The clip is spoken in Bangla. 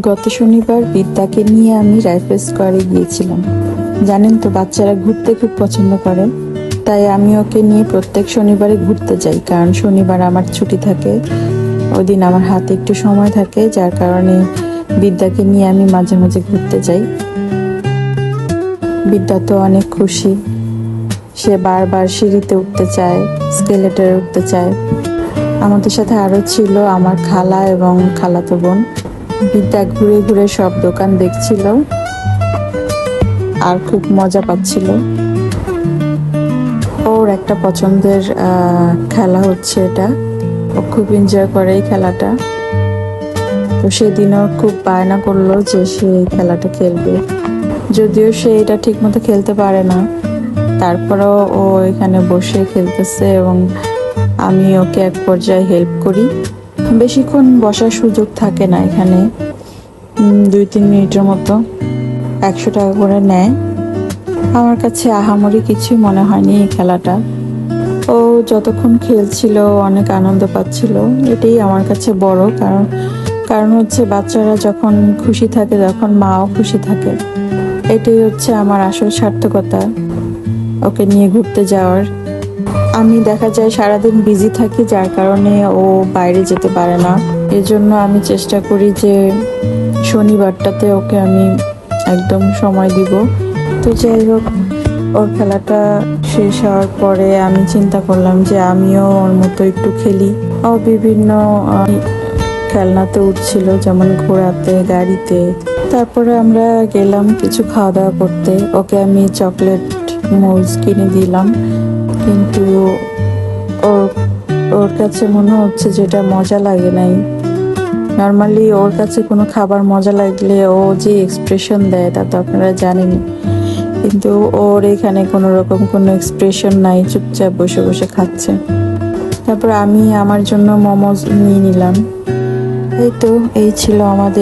গত শনিবার বিদ্যাকে নিয়ে আমি রাইফেল স্কোয়ারে গিয়েছিলাম। জানেন তো, বাচ্চারা ঘুরতে খুব পছন্দ করে। তাই আমি ওকে নিয়ে প্রত্যেক শনিবারে ঘুরতে যাই, কারণ শনিবার আমার ছুটি থাকে। ওই দিন আমার হাতে একটু সময় থাকে, যার কারণে বিদ্যাকে নিয়ে আমি মাঝে মাঝে ঘুরতে যাই। বিদ্যা তো অনেক খুশি। সে বারবার সিঁড়িতে উঠতে চায়, স্কেলেটারে উঠতে চায়। আমাদের সাথে আরও ছিল আমার খালা এবং খালাতো বোন। বিদ্যা ঘুরে ঘুরে সব দোকান দেখছিল। আর খুব মজা পাচ্ছিল। ওর একটা পছন্দের খেলা হচ্ছে এটা। ও খুব এনজয় করে এই খেলাটা। তো সেদিনও খুব বায়না করল যে সে এই খেলাটা খেলবে। যদিও সে এটা ঠিকমতো খেলতে পারে না। তারপরেও ও এখানে বসে খেলতেছে এবং আমি ওকে এক পর্যায়ে হেল্প করি। বেশিক্ষণ বসার সুযোগ থাকে না এখানে। দুই, তিন মিনিটের মতো। একশো টাকা করে নেয়। আমার কাছে আহামরি কিছুই মনে হয়নি এই খেলাটা। ও যতক্ষণ খেলছিল, অনেক আনন্দ পাচ্ছিল। এটাই আমার কাছে বড় কারণ কারণ হচ্ছে বাচ্চারা যখন খুশি থাকে, তখন মাও খুশি থাকে। এটাই হচ্ছে আমার আসল সার্থকতা। ওকে নিয়ে ঘুরতে যাওয়ার আমি দেখা যায় সারাদিন বিজি থাকি, যার কারণে ও বাইরে যেতে পারে না। এজন্য আমি চেষ্টা করি যে শনিবারটাতে ওকে আমি একদম সময় দিব। তো যাই হোক, ওর খেলাটা শেষ হওয়ার পরে আমি চিন্তা করলাম যে আমিও ওর মতো একটু খেলি। ও বিভিন্ন খেলনাতে উঠছিল, যেমন ঘোড়াতে, গাড়িতে। তারপরে আমরা গেলাম কিছু খাওয়া দাওয়া করতে। ওকে আমি চকলেট মোলস কিনে দিলাম। কিন্তু ওর ওর কাছে মনে হচ্ছে যেটা মজা লাগে নাই। নর্মালি ওর কাছে কোনো খাবার মজা লাগলে ও যে এক্সপ্রেশন দেয় তা তো আপনারা জানেন। কিন্তু ওর এখানে কোনো রকম কোনো এক্সপ্রেশন নাই, চুপচাপ বসে বসে খাচ্ছে। তারপর আমি আমার জন্য মোমোজ নিয়ে নিলাম। এই তো, এই ছিল আমাদের